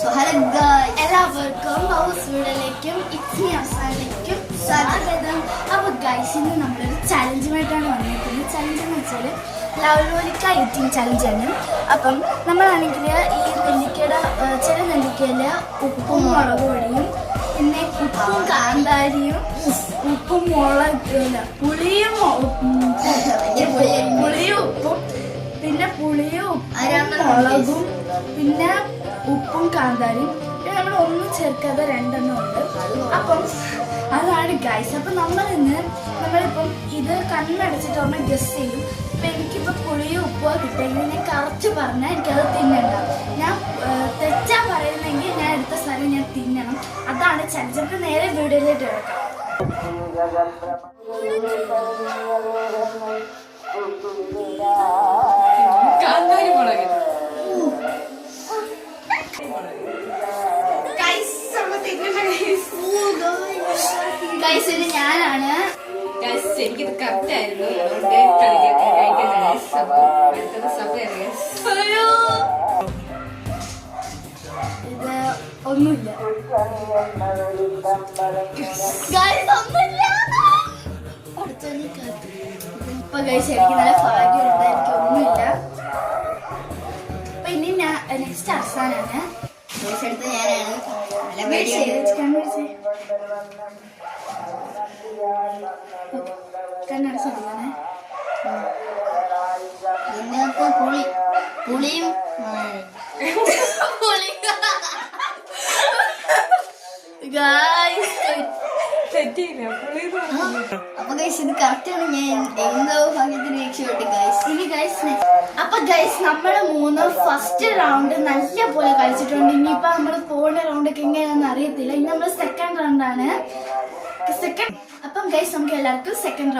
So hello guys എല്ലാവർക്കും house വീഡിയോയിലേക്കും it's അവസാനിലേക്കും സ്വാഗതം. അപ്പോൾ ഗൈസ് ഇന്ന് നമ്മളൊരു ചലഞ്ചുമായിട്ടാണ് വന്നിരിക്കുന്നത്. ചലഞ്ച് എന്ന് വെച്ചാൽ ലവലോലിക്ക ഈറ്റിംഗ് ചലഞ്ചാണ് അപ്പം നമ്മളാണെങ്കിൽ ഈ നെല്ലിക്കയുടെ ചില നെല്ലിക്കയിൽ ഉപ്പും മുളക് പൊടിയും പിന്നെ ഉപ്പും കാന്താരിയും ഉപ്പും മുളക് പുളിയും ഉപ്പും പുളിയും ഉപ്പും പിന്നെ പുളിയും മുളകും പിന്നെ ഉപ്പും കാന്താരിയും. നമ്മൾ ഒന്നും ചേർക്കാതെ രണ്ടെണ്ണം ഉണ്ട്. അപ്പം അതാണ് ഗൈസ് അപ്പം നമ്മൾ ഇന്ന് നമ്മളിപ്പം ഇത് കണ്ണടച്ചിട്ട് നമ്മൾ ഗസ് ചെയ്യും. ഇപ്പം എനിക്കിപ്പോൾ പുളിയോ ഉപ്പോ കിട്ടിയെങ്കിൽ ഞാൻ കറച്ച് പറഞ്ഞാൽ എനിക്കത് തിന്നണ്ട. ഞാൻ തെറ്റാ പറയുന്നെങ്കിൽ ഞാൻ എടുത്ത സ്ഥലം ഞാൻ തിന്നണം. അതാണ് ചലച്ചിട്ട് നേരെ വീഡിയോയിലേക്ക് കിടക്കാം. ഞാനാണ്. Guys, എനിക്കിത് കറക്റ്റ് ആയിരുന്നു. അതുകൊണ്ട് ഇത് ഒന്നുമില്ല. ഇപ്പൊ ഗൈസ് എനിക്ക് നല്ല ഭാഗ്യമുണ്ട്. നെക്സ്റ്റ് അവസാനാണ്. ഗൈസ് എടുത്ത ഞാനാണ് നല്ല പേടിയാണ് പുളി പുളിയും. അപ്പൊ ഗൈസ് ഇത് കറക്റ്റ് ആണ്. ഞാൻ എന്തോ ഭാഗ്യത്തിന് രക്ഷപ്പെട്ടു ഗൈസ് ഇനി ഗൈസ് ഗൈസ് നമ്മൾ മൂന്ന് ഫസ്റ്റ് റൗണ്ട് നല്ല പോലെ കളിച്ചിട്ടുണ്ട്. ഇനിയിപ്പോ നമ്മൾ പോകുന്ന റൗണ്ട് ഒക്കെ എങ്ങനെയാണെന്ന് അറിയത്തില്ല. ഇനി നമ്മൾ സെക്കൻഡ് റൗണ്ടാണ് സെക്കൻഡ് അപ്പം ഗൈസ് നമുക്ക് എല്ലാവർക്കും സെക്കൻഡ് റൗണ്ട്